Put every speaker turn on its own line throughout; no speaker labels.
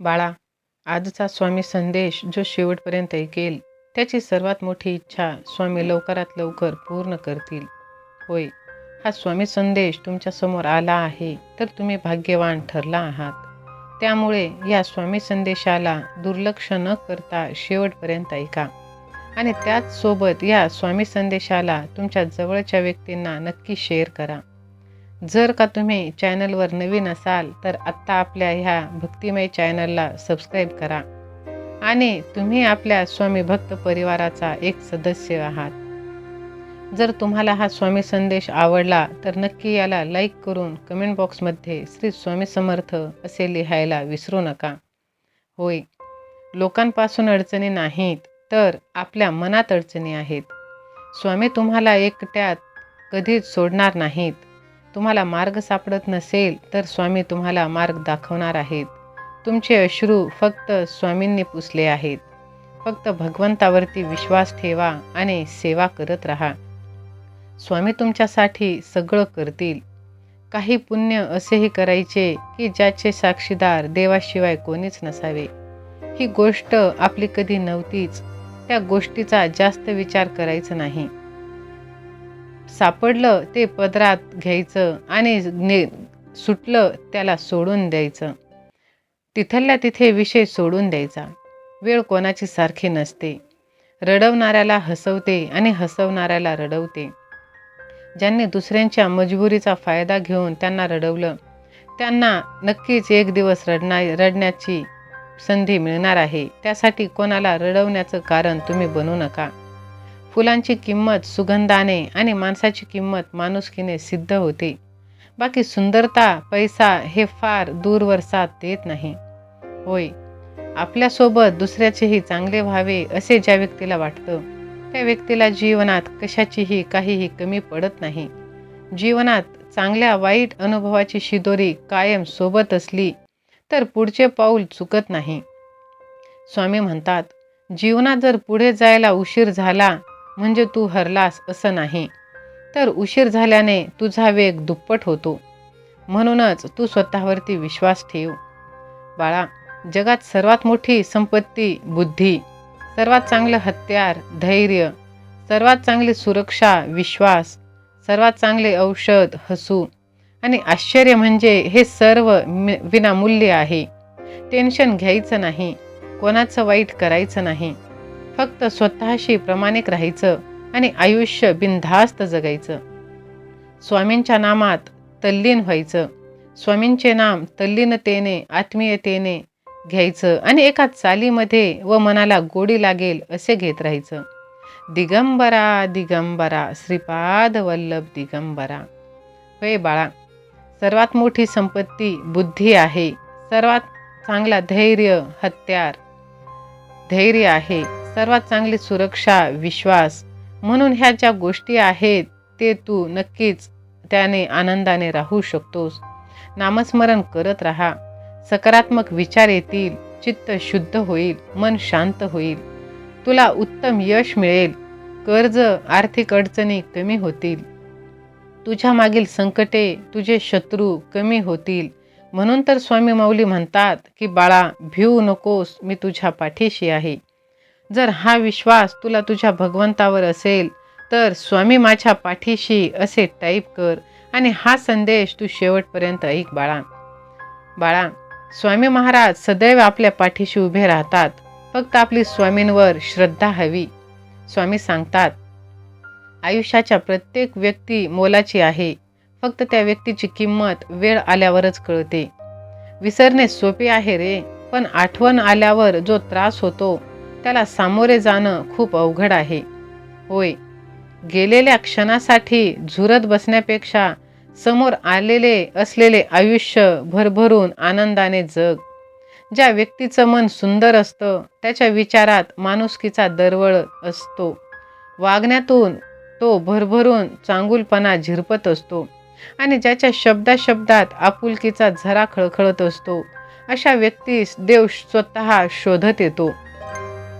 बाळा आजचा स्वामी संदेश जो शेवटपर्यंत ऐकेल त्याची सर्वात मोठी इच्छा स्वामी लवकरात लवकर पूर्ण करतील. होय हा स्वामी संदेश तुमच्यासमोर आला आहे तर तुम्ही भाग्यवान ठरला आहात. त्यामुळे या स्वामी संदेशाला दुर्लक्ष न करता शेवटपर्यंत ऐका. आणि त्याचसोबत या स्वामी संदेशाला तुमच्या जवळच्या व्यक्तींना नक्की शेअर करा. जर का तुम्ही चॅनलवर नवीन असाल तर आत्ता आपल्या ह्या भक्तिमय चॅनलला सबस्क्राईब करा. आणि तुम्ही आपल्या स्वामी भक्त परिवाराचा एक सदस्य आहात. जर तुम्हाला हा स्वामी संदेश आवडला तर नक्की याला लाईक करून कमेंट बॉक्समध्ये श्री स्वामी समर्थ असे लिहायला विसरू नका. होय लोकांपासून अडचणी नाहीत तर आपल्या मनात अडचणी आहेत. स्वामी तुम्हाला एकट्यात कधीच सोडणार नाहीत. तुम्हाला मार्ग सापडत नसेल तर स्वामी तुम्हाला मार्ग दाखवणार आहेत. तुमचे अश्रू फक्त स्वामींनी पुसले आहेत. फक्त भगवंतावरती विश्वास ठेवा आणि सेवा करत राहा. स्वामी तुमच्यासाठी सगळं करतील. काही पुण्य असेही करायचे की ज्याचे साक्षीदार देवाशिवाय कोणीच नसावे. ही गोष्ट आपली कधी नव्हतीच. त्या गोष्टीचा जास्त विचार करायचा नाही. सापडलं ते पदरात घ्यायचं आणि ने सुटलं त्याला सोडून द्यायचं. तिथल्या तिथे विषय सोडून द्यायचा. वेळ कोणाची सारखी नसते. रडवणाऱ्याला हसवते आणि हसवणाऱ्याला रडवते. ज्यांनी दुसऱ्यांच्या मजबुरीचा फायदा घेऊन त्यांना रडवलं त्यांना नक्कीच एक दिवस रडना रडण्याची संधी मिळणार आहे. त्यासाठी कोणाला रडवण्याचं कारण तुम्ही बनू नका. फुलांची किंमत सुगंधाने आणि माणसाची किंमत माणुसकीने सिद्ध होते. बाकी सुंदरता पैसा हे फार दूरवर साथ देत नाही. होय आपल्यासोबत दुसऱ्याचेही चांगले व्हावे असे ज्या व्यक्तीला वाटतं त्या व्यक्तीला जीवनात कशाचीही काहीही कमी पडत नाही. जीवनात चांगल्या वाईट अनुभवाची शिदोरी कायम सोबत असली तर पुढचे पाऊल चुकत नाही. स्वामी म्हणतात जीवनात जर पुढे जायला उशीर झाला म्हणजे तू हरलास असं नाही. तर उशीर झाल्याने तुझा वेग दुप्पट होतो. म्हणूनच तू स्वतःवरती विश्वास ठेव. बाळा जगात सर्वात मोठी संपत्ती बुद्धी सर्वात चांगलं हत्यार धैर्य सर्वात चांगली सुरक्षा विश्वास सर्वात चांगले औषध हसू आणि आश्चर्य म्हणजे हे सर्व विनामूल्य आहे. टेन्शन घ्यायचं नाही. कोणाचं वाईट करायचं नाही. फक्त स्वतःशी प्रमाणिक राहायचं आणि आयुष्य बिनधास्त जगायचं. स्वामींच्या नामात तल्लीन व्हायचं. स्वामींचे नाम तल्लीनतेने आत्मीयतेने घ्यायचं आणि एका चालीमध्ये व मनाला गोडी लागेल असे घेत राहायचं. दिगंबरा दिगंबरा श्रीपाद वल्लभ दिगंबरा. होय बाळा सर्वात मोठी संपत्ती बुद्धी आहे. सर्वात चांगला धैर्य हत्यार धैर्य आहे. सर्वात चांगली सुरक्षा विश्वास म्हणून ह्या ज्या गोष्टी आहेत ते तू नक्कीच त्याने आनंदाने राहू शकतोस. नामस्मरण करत राहा. सकारात्मक विचार येतील चित्त शुद्ध होईल मन शांत होईल. तुला उत्तम यश मिळेल. कर्ज आर्थिक अडचणी कमी होतील. तुझ्या मागील संकटे तुझे शत्रू कमी होतील. म्हणून तर स्वामी माऊली म्हणतात की बाळा भिवू नकोस मी तुझ्या पाठीशी आहे. जर हा विश्वास तुला तुझ्या भगवंतावर असेल तर स्वामी माझ्या पाठीशी असे टाईप कर आणि हा संदेश तू शेवटपर्यंत ऐक बाळा. बाळा स्वामी महाराज सदैव आपल्या पाठीशी उभे राहतात फक्त आपली स्वामींवर श्रद्धा हवी. स्वामी सांगतात आयुष्याच्या प्रत्येक व्यक्ती मोलाची आहे फक्त त्या व्यक्तीची किंमत वेळ आल्यावरच कळते. विसरणे सोपे आहे रे पण आठवण आल्यावर जो त्रास होतो त्याला सामोरे जाणं खूप अवघड आहे. होय गेलेल्या क्षणासाठी झुरत बसण्यापेक्षा समोर आलेले असलेले आयुष्य भरभरून आनंदाने जग. ज्या व्यक्तीचं मन सुंदर असतं त्याच्या विचारात माणुसकीचा दरवळ असतो. वागण्यातून तो भरभरून चांगुलपणा झिरपत असतो आणि ज्याच्या शब्दाशब्दात आपुलकीचा झरा खळखळत असतो अशा व्यक्तीस देव स्वतः शोधत येतो.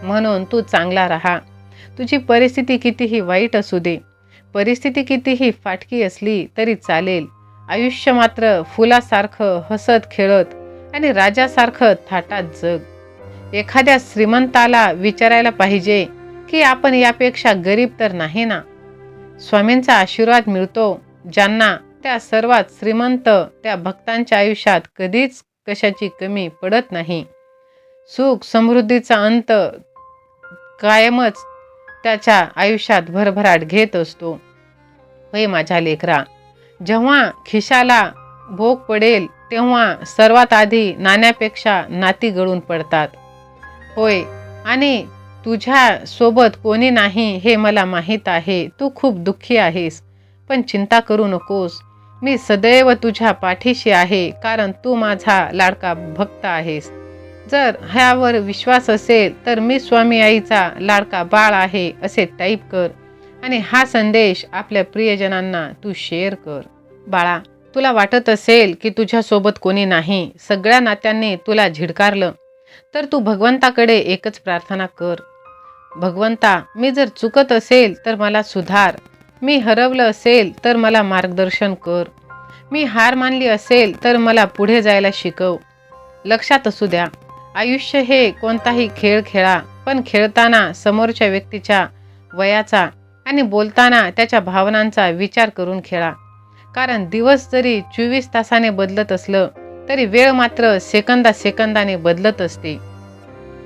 म्हणून तू चांगला राहा. तुझी परिस्थिती कितीही वाईट असू दे. परिस्थिती कितीही फाटकी असली तरी चालेल. आयुष्य मात्र फुलासारखं हसत खेळत आणि राजासारखं थाटात जग. एखाद्या श्रीमंताला विचारायला पाहिजे की आपण यापेक्षा गरीब तर नाही ना? स्वामींचा आशीर्वाद मिळतो. ज्यांना त्या सर्वात श्रीमंत त्या भक्तांच्या आयुष्यात कधीच कशाची कमी पडत नाही. सुख समृद्धीचा अंत कायमच त्याच्या आयुष्यात भरभराट घेत असतो. होय माझ्या लेकरा जेव्हा खिशाला भोग पडेल तेव्हा सर्वात आधी नाण्यापेक्षा नाती गळून पडतात. होय आणि तुझ्या सोबत कोणी नाही हे मला माहीत आहे. तू खूप दुःखी आहेस पण चिंता करू नकोस. मी सदैव तुझ्या पाठीशी आहे कारण तू माझा लाडका भक्त आहेस. जर ह्यावर विश्वास असेल तर मी स्वामी आईचा लाडका बाळ आहे असे टाईप कर. आणि हा संदेश आपल्या प्रियजनांना तू शेअर कर. बाळा तुला वाटत असेल की तुझ्यासोबत कोणी नाही सगळ्या नात्यांनी तुला झिडकारलं तर तू भगवंताकडे एकच प्रार्थना कर. भगवंता मी जर चुकत असेल तर मला सुधार. मी हरवलं असेल तर मला मार्गदर्शन कर. मी हार मानली असेल तर मला पुढे जायला शिकव. लक्षात असू द्या आयुष्य हे कोणताही खेळ खेळा पण खेळताना समोरच्या व्यक्तीच्या वयाचा आणि बोलताना त्याच्या भावनांचा विचार करून खेळा. कारण दिवस जरी चोवीस तासाने बदलत असलं तरी वेळ मात्र सेकंदा सेकंदाने बदलत असते.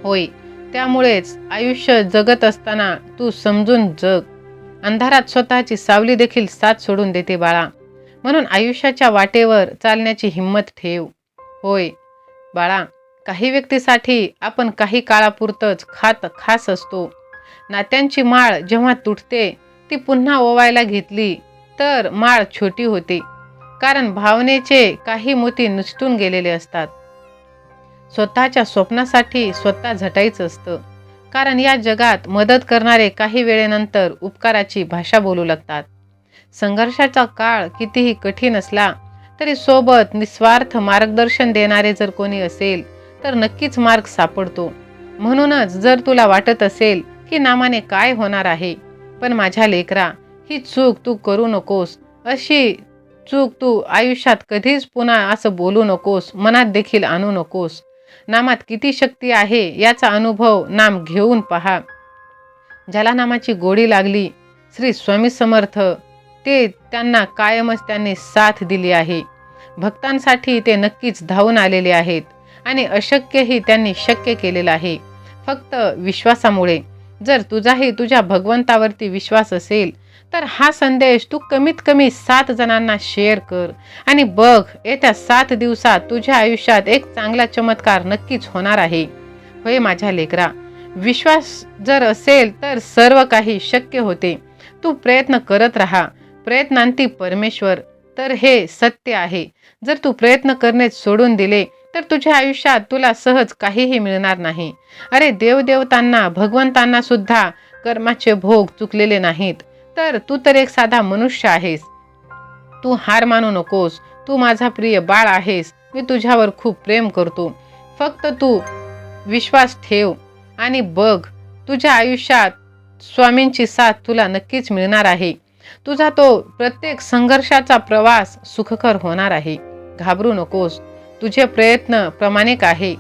होय त्यामुळेच आयुष्य जगत असताना तू समजून जग. अंधारात स्वतःची सावली देखील साथ सोडून देते बाळा. म्हणून आयुष्याच्या वाटेवर चालण्याची हिंमत ठेव. होय बाळा काही व्यक्तीसाठी आपण काही काळापुरतंच खात खास असतो. नात्यांची माळ जेव्हा तुटते ती पुन्हा ओवायला घेतली तर माळ छोटी होते. कारण भावनेचे काही मोती नुसटून गेलेले असतात. स्वतःच्या स्वप्नासाठी स्वतः झटायचं असतं. कारण या जगात मदत करणारे काही वेळेनंतर उपकाराची भाषा बोलू लागतात. संघर्षाचा काळ कितीही कठीण असला तरी सोबत निस्वार्थ मार्गदर्शन देणारे जर कोणी असेल तर नक्कीच मार्ग सापडतो. म्हणूनच जर तुला वाटत असेल की नामाने काय होणार आहे पण माझ्या लेकरा ही चूक तू करू नकोस. अशी चूक तू आयुष्यात कधीच पुन्हा असं बोलू नकोस मनात देखील आणू नकोस. नामात किती शक्ती आहे याचा अनुभव नाम घेऊन पहा. ज्याला नामाची गोडी लागली श्री स्वामी समर्थ ते त्यांना कायमच त्यांनी साथ दिली आहे. भक्तांसाठी ते नक्कीच धावून आलेले आहेत. आणि अशक्यही त्यांनी शक्य केलेलं आहे. फक्त विश्वासामुळे. जर तुझाही तुझ्या भगवंतावरती विश्वास असेल तर हा संदेश तू कमीत कमी सात जणांना शेअर कर. आणि बघ येत्या सात दिवसात तुझ्या आयुष्यात एक चांगला चमत्कार नक्कीच होणार आहे. होय माझ्या लेकरा विश्वास जर असेल तर सर्व काही शक्य होते. तू प्रयत्न करत राहा. प्रयत्नांती परमेश्वर तर हे सत्य आहे. जर तू प्रयत्न करणे सोडून दिले तर तुझ्या आयुष्यात तुला सहज काहीही मिळणार नाही. अरे देवदेवतांना भगवंतांना सुद्धा कर्माचे भोग चुकलेले नाहीत. तर तू तर एक साधा मनुष्य आहेस. तू हार मानू नकोस. तू माझा प्रिय बाळ आहेस. मी तुझ्यावर खूप प्रेम करतो. फक्त तू विश्वास ठेव आणि बघ तुझ्या आयुष्यात स्वामींची साथ तुला नक्कीच मिळणार आहे. तुझा तो प्रत्येक संघर्षाचा प्रवास सुखकर होणार आहे. घाबरू नकोस. तुझे प्रयत्न प्रामाणिक आहे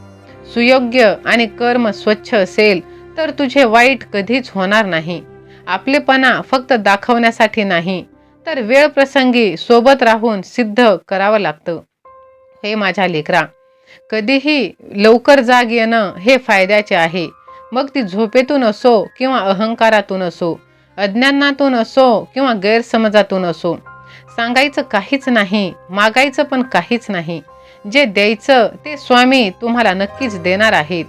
सुयोग्य आणि कर्म स्वच्छ असेल तर तुझे वाईट कधीच होणार नाही. आपलेपणा फक्त दाखवण्यासाठी नाही तर वेळ प्रसंगी सोबत राहून सिद्ध करावं लागतं. हे माझ्या लेकरा कधीही लवकर जाग येणं हे फायद्याचे आहे. मग ती झोपेतून असो किंवा अहंकारातून असो अज्ञानातून असो किंवा गैरसमजातून असो. सांगायचं काहीच नाही मागायचं पण काहीच नाही. जे द्यायचं ते स्वामी तुम्हाला नक्कीच देणार आहेत.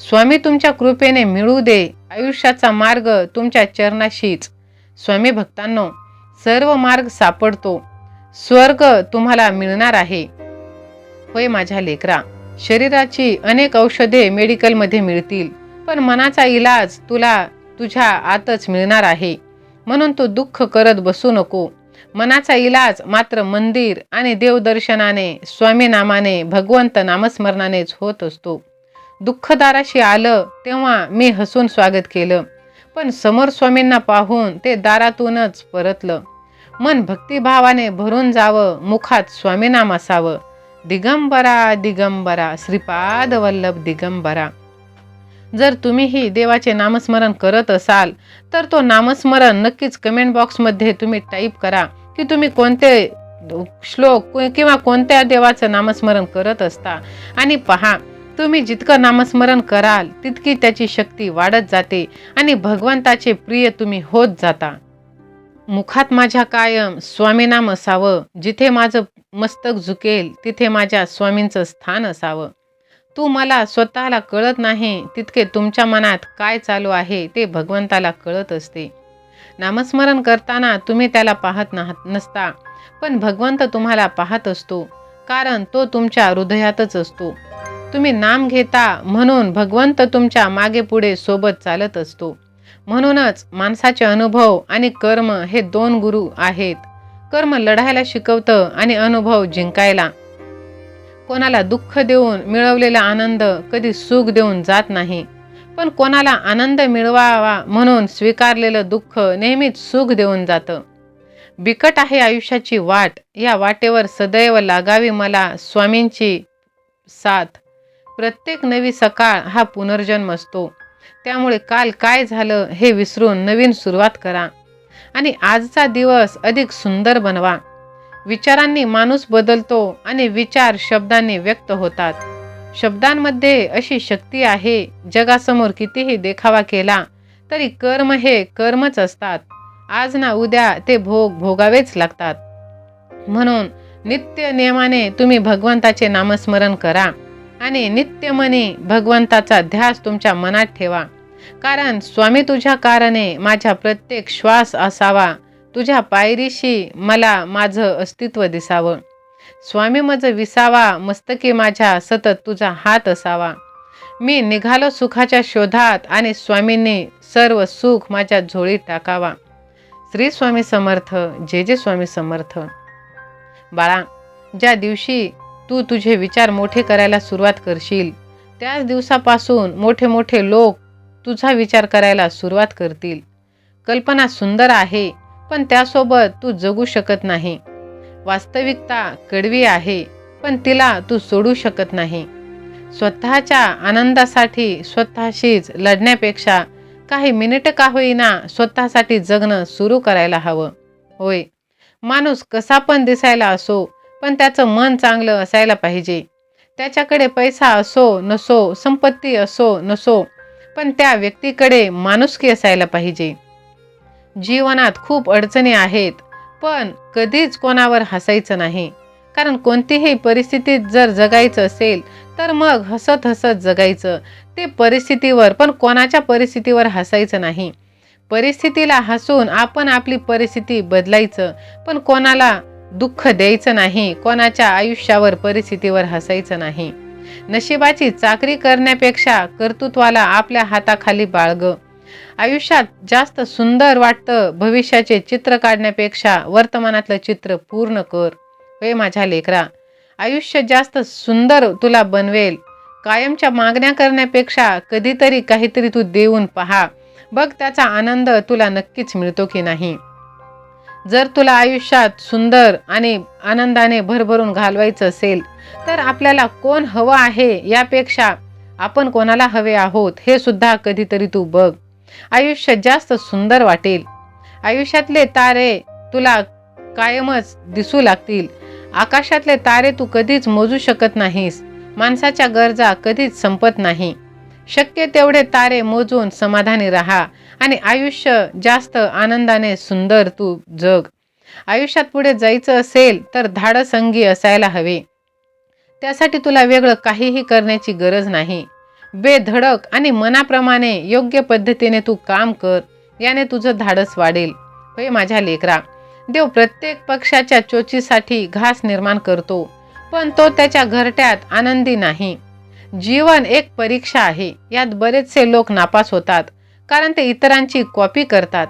स्वामी तुमच्या कृपेने मिळू दे आयुष्याचा मार्ग तुमच्या चरणाशीच. स्वामी भक्तांनो सर्व मार्ग सापडतो स्वर्ग तुम्हाला मिळणार आहे. होय माझ्या लेकरा शरीराची अनेक औषधे मेडिकलमध्ये मिळतील पण मनाचा इलाज तुला तुझ्या आतच मिळणार आहे. म्हणून तू दुःख करत बसू नको. मनाचा इलाज मात्र मंदिर आणि देवदर्शनाने स्वामी नामाने भगवंत नामस्मरणानेच होत असतो. दुःखदाराशी आलं तेव्हा मी हसून स्वागत केलं. पण समोर स्वामींना पाहून ते दारातूनच परतलं. मन भक्तिभावाने भरून जावं मुखात स्वामीनाम असावं. दिगंबरा दिगंबरा श्रीपाद वल्लभ दिगंबरा. जर तुम्हीही देवाचे नामस्मरण करत असाल तर तो नामस्मरण नक्कीच कमेंट बॉक्समध्ये तुम्ही टाईप करा की तुम्ही कोणते श्लोक किंवा कोणत्या देवाचं नामस्मरण करत असता. आणि पहा तुम्ही जितकं नामस्मरण कराल तितकी त्याची शक्ती वाढत जाते आणि भगवंताचे प्रिय तुम्ही होत जाता. मुखात माझ्या कायम स्वामीनाम असावं. जिथे माझं मस्तक झुकेल तिथे माझ्या स्वामींचं स्थान असावं. तू मला स्वतःला कळत नाही तितके तुमच्या मनात काय चालू आहे ते भगवंताला कळत असते. नामस्मरण करताना तुम्ही त्याला पाहत नाहात नसता पण भगवंत तुम्हाला पाहत असतो कारण तो तुमच्या हृदयातच असतो. तुम्ही नाम घेता म्हणून भगवंत तुमच्या मागे पुढे सोबत चालत असतो. म्हणूनच माणसाचे अनुभव आणि कर्म हे दोन गुरु आहेत. कर्म लढायला शिकवतं आणि अनुभव जिंकायला कोणाला दुःख देऊन मिळवलेला आनंद कधी सुख देऊन जात नाही. पण कोणाला आनंद मिळवावा म्हणून स्वीकारलेलं दुःख नेहमीच सुख देऊन जातं. बिकट आहे आयुष्याची वाट. या वाटेवर सदैव लागावी मला स्वामींची साथ. प्रत्येक नवी सकाळ हा पुनर्जन्म असतो. त्यामुळे काल काय झालं हे विसरून नवीन सुरुवात करा. आणि आजचा दिवस अधिक सुंदर बनवा. विचारांनी माणूस बदलतो आणि विचार शब्दांनी व्यक्त होतात. शब्दांमध्ये अशी शक्ती आहे जगासमोर कितीही देखावा केला तरी कर्म हे कर्मच असतात. आज ना उद्या ते भोग भोगावेच लागतात. म्हणून नित्य नियमाने तुम्ही भगवंताचे नामस्मरण करा आणि नित्यमनी भगवंताचा ध्यास तुमच्या मनात ठेवा. कारण स्वामी तुझ्या कारणे माझ्या प्रत्येक श्वास असावा. तुझ्या पायरीशी मला माझं अस्तित्व दिसावं. स्वामी माझं विसावा मस्तकी माझ्या सतत तुझा हात असावा. मी निघालो सुखाच्या शोधात आणि स्वामींनी सर्व सुख माझ्या झोळीत टाकावा. श्री स्वामी समर्थ जे जे स्वामी समर्थ. बाळा ज्या दिवशी तू तुझे विचार मोठे करायला सुरुवात करशील त्याच दिवसापासून मोठे मोठे लोक तुझा विचार करायला सुरुवात करतील. कल्पना सुंदर आहे. पण त्यासोबत तू जगू शकत नाही. वास्तविकता कडवी आहे पण तिला तू सोडू शकत नाही. स्वतःच्या आनंदासाठी स्वतःशीच लढण्यापेक्षा काही मिनिट का होईना स्वतःसाठी जगणं सुरू करायला हवं. होय माणूस कसा पण दिसायला असो पण त्याचं मन चांगलं असायला पाहिजे. त्याच्याकडे पैसा असो नसो संपत्ती असो नसो पण त्या व्यक्तीकडे माणुसकी असायला पाहिजे. जीवनात खूप अडचणी आहेत पण कधीच कोणावर हसायचं नाही. कारण कोणतीही परिस्थितीत जर जगायचं असेल तर मग हसत हसत जगायचं. ते परिस्थितीवर पण कोणाच्या परिस्थितीवर हसायचं नाही. परिस्थितीला हसून आपण आपली परिस्थिती बदलायचं पण कोणाला दुःख द्यायचं नाही कोणाच्या आयुष्यावर परिस्थितीवर हसायचं नाही. नशिबाची चाकरी करण्यापेक्षा कर्तृत्वाला आपल्या हाताखाली बाळगं. आयुष्यात जास्त सुंदर वाटतं भविष्याचे चित्र काढण्यापेक्षा वर्तमानातलं चित्र पूर्ण कर हे माझ्या लेकरा. आयुष्य जास्त सुंदर तुला बनवेल. कायमच्या मागण्या करण्यापेक्षा कधीतरी काहीतरी तू देऊन पहा. बघ त्याचा आनंद तुला नक्कीच मिळतो की नाही. जर तुला आयुष्यात सुंदर आणि आनंदाने भरभरून घालवायचं असेल तर आपल्याला कोण हवं आहे यापेक्षा आपण कोणाला हवे आहोत हे सुद्धा कधीतरी तू बघ. आयुष्य जास्त सुंदर वाटेल. आयुष्यातले तारे तुला कायमच दिसू लागतील. आकाशातले तारे तू कधीच मोजू शकत नाहीस. माणसाच्या गरजा कधीच संपत नाही. शक्य तेवढे तारे मोजून समाधानी राहा आणि आयुष्य जास्त आनंदाने सुंदर तू जग. आयुष्यात पुढे जायचं असेल तर धाडसंगी असायला हवे. त्यासाठी तुला वेगळं काहीही करण्याची गरज नाही. बेधडक आणि मनाप्रमाणे योग्य पद्धतीने तू काम कर याने तुझं धाडस वाढेल. होय माझ्या लेकरा देव प्रत्येक पक्षाच्या चोचीसाठी घास निर्माण करतो पण तो त्याच्या घरट्यात आनंदी नाही. जीवन एक परीक्षा आहे यात बरेचसे लोक नापास होतात कारण ते इतरांची कॉपी करतात.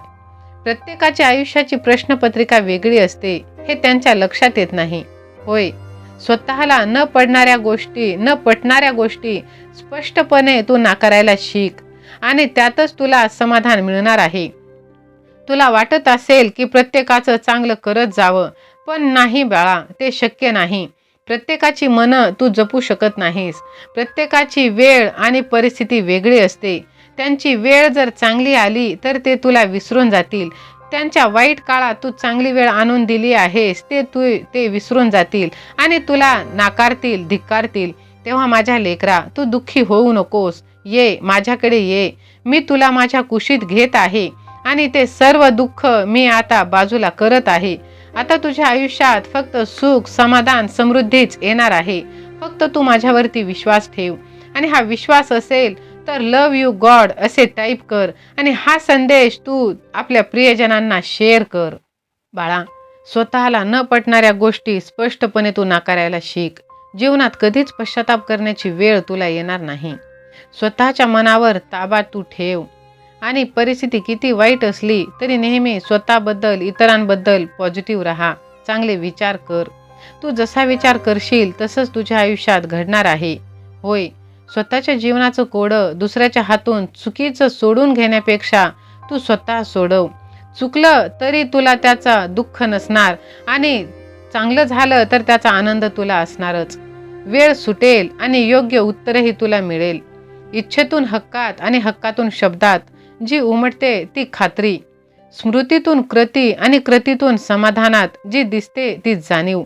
प्रत्येकाच्या आयुष्याची प्रश्नपत्रिका वेगळी असते हे त्यांच्या लक्षात येत नाही. होय स्वतःला न पडणाऱ्या गोष्टी न पटणाऱ्या गोष्टी स्पष्टपणे तू नाकारायला शिक आणि त्यातच तुला समाधान मिळणार आहे. तुला वाटत असेल की प्रत्येकाचं चांगलं करत जावं पण नाही बाळा ते शक्य नाही. प्रत्येकाची मनं तू जपू शकत नाहीस. प्रत्येकाची वेळ आणि परिस्थिती वेगळी असते. त्यांची वेळ जर चांगली आली तर ते तुला विसरून जातील. त्यांच्या वाईट काळात तू चांगली वेळ आणून दिली आहेस ते तू ते विसरून जातील आणि तुला नाकारतील धिक्कारतील. तेव्हा माझ्या लेकरा तू दुःखी होऊ नकोस. ये माझ्याकडे ये. मी तुला माझ्या कुशीत घेत आहे आणि ते सर्व दुःख मी आता बाजूला करत आहे. आता तुझ्या आयुष्यात फक्त सुख समाधान समृद्धीच येणार आहे. फक्त तू माझ्यावरती विश्वास ठेव आणि हा विश्वास असेल तर लव यू गॉड असे टाईप कर आणि हा संदेश तू आपल्या प्रियजनांना शेअर कर. बाळा स्वतःला न पटणाऱ्या गोष्टी स्पष्टपणे तू नाकारायला शिक. जीवनात कधीच पश्चाताप करण्याची वेळ तुला येणार नाही. स्वतःच्या मनावर ताबा तू ठेव. आणि परिस्थिती किती वाईट असली तरी नेहमी स्वतःबद्दल इतरांबद्दल पॉझिटिव्ह राहा. चांगले विचार कर. तू जसा विचार करशील तसंच तुझ्या आयुष्यात घडणार आहे. होय स्वतःच्या जीवनाचं कोडं दुसऱ्याच्या हातून चुकीचं सोडून घेण्यापेक्षा तू स्वतः सोडव. चुकलं तरी तुला त्याचा दुःख नसणार आणि चांगलं झालं तर त्याचा आनंद तुला असणारच. वेळ सुटेल आणि योग्य उत्तरही तुला मिळेल. इच्छेतून हक्कात आणि हक्कातून शब्दात जी उमटते ती खात्री. स्मृतीतून कृती आणि कृतीतून समाधानात जी दिसते ती जाणीव.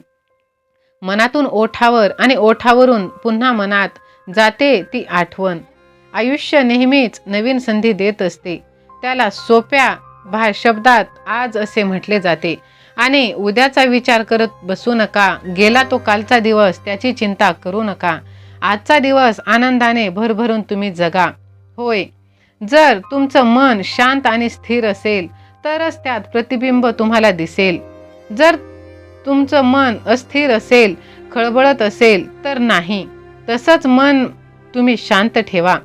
मनातून ओठावर आणि ओठावरून पुन्हा मनात जाते ती आठवण. आयुष्य नेहमीच नवीन संधी देत असते. त्याला सोप्या भा शब्दात आज असे म्हटले जाते. आणि उद्याचा विचार करत बसू नका. गेला तो कालचा दिवस त्याची चिंता करू नका. आजचा दिवस आनंदाने भरभरून तुम्ही जगा. होय. जर तुमचं मन शांत आणि स्थिर असेल तरच त्यात प्रतिबिंब तुम्हाला दिसेल. जर तुमचं मन अस्थिर असेल खळबळत असेल तर नाही. तसंच मन तुम्ही शांत ठेवा.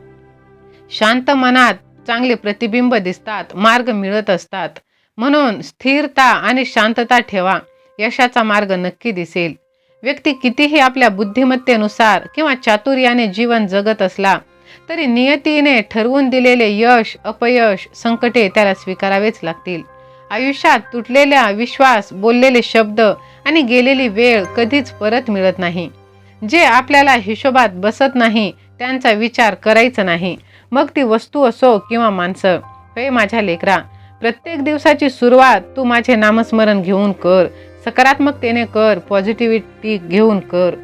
शांत मनात चांगले प्रतिबिंब दिसतात मार्ग मिळत असतात. म्हणून स्थिरता आणि शांतता ठेवा यशाचा मार्ग नक्की दिसेल. व्यक्ती कितीही आपल्या बुद्धिमत्तेनुसार किंवा चातुर्याने जीवन जगत असला तरी नियतीने ठरवून दिलेले यश अपयश संकटे त्याला स्वीकारावेच लागतील. आयुष्यात तुटलेल्या विश्वास बोललेले शब्द आणि गेलेली वेळ कधीच परत मिळत नाही. जे आपल्याला हिशोबात बसत नाही त्यांचा विचार करायचा नाही. मग ती वस्तू असो किंवा माणसं. हे माझ्या लेकरा प्रत्येक दिवसाची सुरुवात तू माझे नामस्मरण घेऊन कर. सकारात्मकतेने कर पॉझिटिव्हिटी घेऊन कर.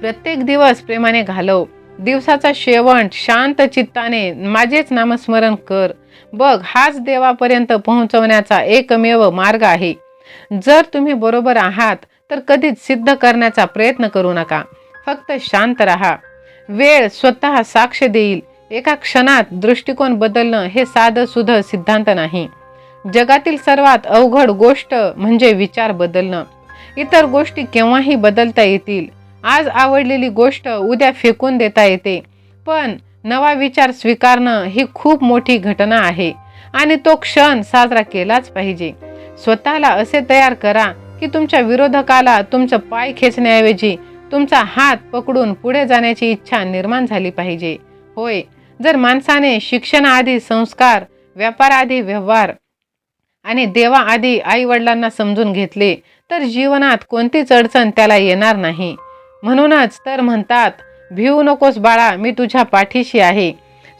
प्रत्येक दिवस प्रेमाने घालव. दिवसाचा शेवट शांत चित्ताने माझेच नामस्मरण कर. बघ हाच देवापर्यंत पोहोचवण्याचा एकमेव मार्ग आहे. जर तुम्ही बरोबर आहात तर कधीच सिद्ध करण्याचा प्रयत्न करू नका. फक्त शांत राहा. वेळ स्वतः साक्ष देईल. एका क्षणात दृष्टिकोन बदलणं हे साधं सुध सिद्धांत नाही. जगातील सर्वात अवघड गोष्ट म्हणजे विचार बदलणं. इतर गोष्टी केव्हाही बदलता येतील. आज आवडलेली गोष्ट उद्या फेकून देता येते. पण नवा विचार स्वीकारणं ही खूप मोठी घटना आहे आणि तो क्षण साजरा केलाच पाहिजे. स्वतःला असे तयार करा की तुमच्या विरोधकाला तुमचं पाय खेचण्याऐवजी तुमचा हात पकडून पुढे जाण्याची इच्छा निर्माण झाली पाहिजे. होय जर माणसाने शिक्षणाआधी संस्कार व्यापाराआधी व्यवहार आणि देवाआधी आईवडिलांना समजून घेतले तर जीवनात कोणतीच अडचण त्याला येणार नाही. म्हणूनच तर म्हणतात भिवू नकोस बाळा मी तुझ्या पाठीशी आहे.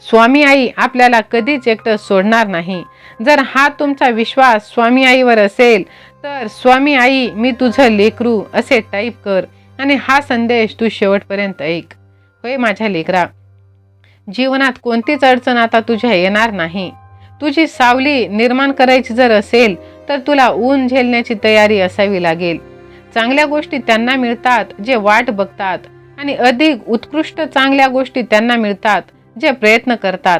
स्वामी आई आपल्याला कधीच एकटं सोडणार नाही. जर हा तुमचा विश्वास स्वामी आईवर असेल तर स्वामी आई मी तुझं लेकरू असे टाईप कर आणि हा संदेश तू शेवटपर्यंत ऐक. होय माझ्या लेकरा जीवनात कोणतीच अडचण आता तुझ्या येणार नाही. तुझी सावली निर्माण करायची जर असेल तर तुला ऊन झेलण्याची तयारी असावी लागेल. चांगल्या गोष्टी त्यांना मिळतात जे वाट बघतात आणि अधिक उत्कृष्ट चांगल्या गोष्टी त्यांना मिळतात जे प्रयत्न करतात.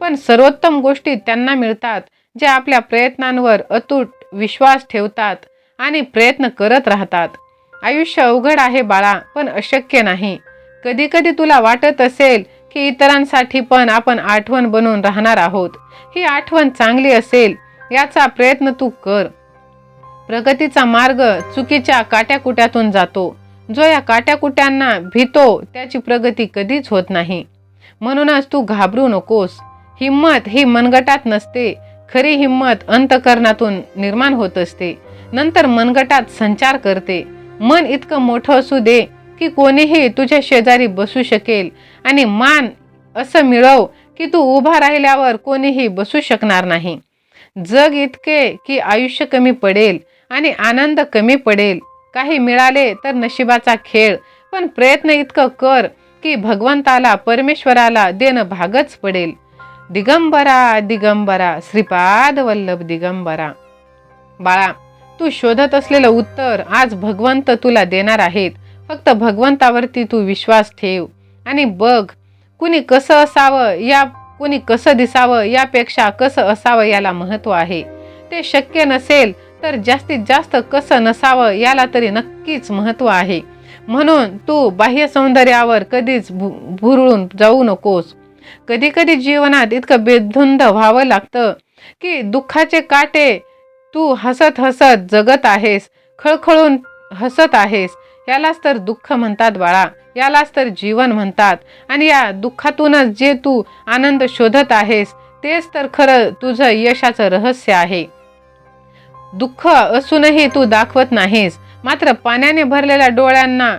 पण सर्वोत्तम गोष्टी त्यांना मिळतात जे आपल्या प्रयत्नांवर अतूट विश्वास ठेवतात आणि प्रयत्न करत राहतात. आयुष्य अवघड आहे बाळा पण अशक्य नाही. कधी कधी तुला वाटत असेल की इतरांसाठी पण आपण आठवण बनून राहणार आहोत. ही आठवण चांगली असेल याचा प्रयत्न तू कर. प्रगतीचा मार्ग चुकीच्या काट्याकुट्यातून जातो. जो या काट्याकुट्यांना भीतो त्याची प्रगती कधीच होत नाही. म्हणूनच तू घाबरू नकोस. हिम्मत ही मनगटात नसते खरी हिंमत अंतकरणातून निर्माण होत असते. नंतर मनगटात संचार करते. मन इतकं मोठं असू दे की कोणीही तुझ्या शेजारी बसू शकेल आणि मान असं मिळव की तू उभा राहिल्यावर कोणीही बसू शकणार नाही. जग इतके की आयुष्य कमी पडेल आणि आनंद कमी पडेल. काही मिळाले तर नशिबाचा खेळ. पण प्रयत्न इतकं कर की भगवंताला परमेश्वराला देणं भागच पडेल. दिगंबरा दिगंबरा श्रीपाद वल्लभ दिगंबरा. बाळा तू शोधत असलेलं उत्तर आज भगवंत तुला देणार आहेत. फक्त भगवंतावरती तू विश्वास ठेव. आणि बघ कुणी कसं असावं या कुणी कसं दिसावं यापेक्षा कसं असावं याला महत्त्व आहे. ते शक्य नसेल तर जास्तीत जास्त कसं नसावं याला तरी नक्कीच महत्त्व आहे. म्हणून तू बाह्य सौंदर्यावर कधीच भु भुरळून जाऊ नकोस. कधी कधी जीवनात इतकं बेधुंद व्हावं लागतं की दुःखाचे काटे तू हसत हसत जगत आहेस खळखळून हसत आहेस. यालाच तर दुःख म्हणतात बाळा यालाच तर जीवन म्हणतात. आणि या दुःखातूनच जे तू आनंद शोधत आहेस तेच तर खरं तुझं यशाचं रहस्य आहे. दुःख असूनही तू दाखवत नाहीस मात्र पाण्याने भरलेल्या डोळ्यांना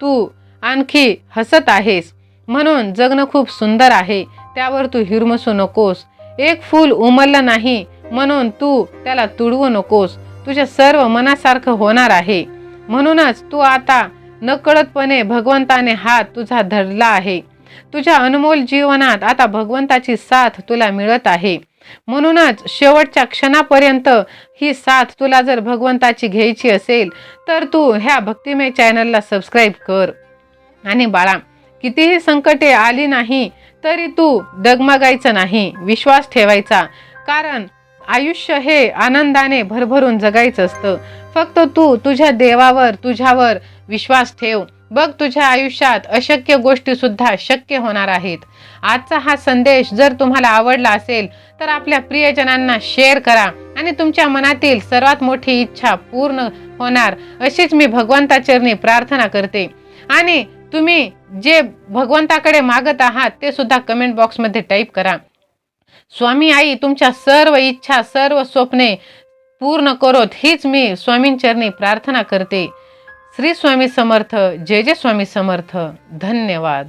तू आणखी हसत आहेस. म्हणून जगणं खूप सुंदर आहे. त्यावर तू हिरमसू नकोस. एक फूल उमललं नाही म्हणून तू त्याला तुडवू नकोस. तुझ्या सर्व मनासारखं होणार आहे. म्हणूनच तू आता नकळतपणे भगवंताने हात तुझा धरला आहे. तुझ्या अनमोल जीवनात आता भगवंताची साथ तुला मिळत आहे. म्हणूनच शेवटच्या क्षणापर्यंत ही साथ तुला जर भगवंताची घ्यायची असेल तर तू ह्या भक्तिमय चॅनलला सबस्क्राईब कर. आणि बाळा कितीही संकटे आली नाही तरी तू डगमगायचं नाही विश्वास ठेवायचा. कारण आयुष्य हे आनंदाने भरभरून जगायचं असतं. फक्त तू तुझ्या देवावर तुझ्यावर विश्वास ठेव. बघ तुझ्या आयुष्यात अशक्य गोष्टी सुद्धा शक्य होणार आहेत. आजचा हा संदेश जर तुम्हाला आवडला असेल तर आपल्या प्रियजनांना शेअर करा आणि तुमच्या मनातील सर्वात मोठी इच्छा पूर्ण होणार अशीच मी भगवंताचरणी प्रार्थना करते. आणि तुम्ही जे भगवंताकडे मागत आहात ते सुद्धा कमेंट बॉक्समध्ये टाईप करा. स्वामी आई तुमच्या सर्व इच्छा सर्व स्वप्ने पूर्ण करोत हीच मी स्वामींचरणी प्रार्थना करते. श्री स्वामी समर्थ जय जय स्वामी समर्थ. धन्यवाद.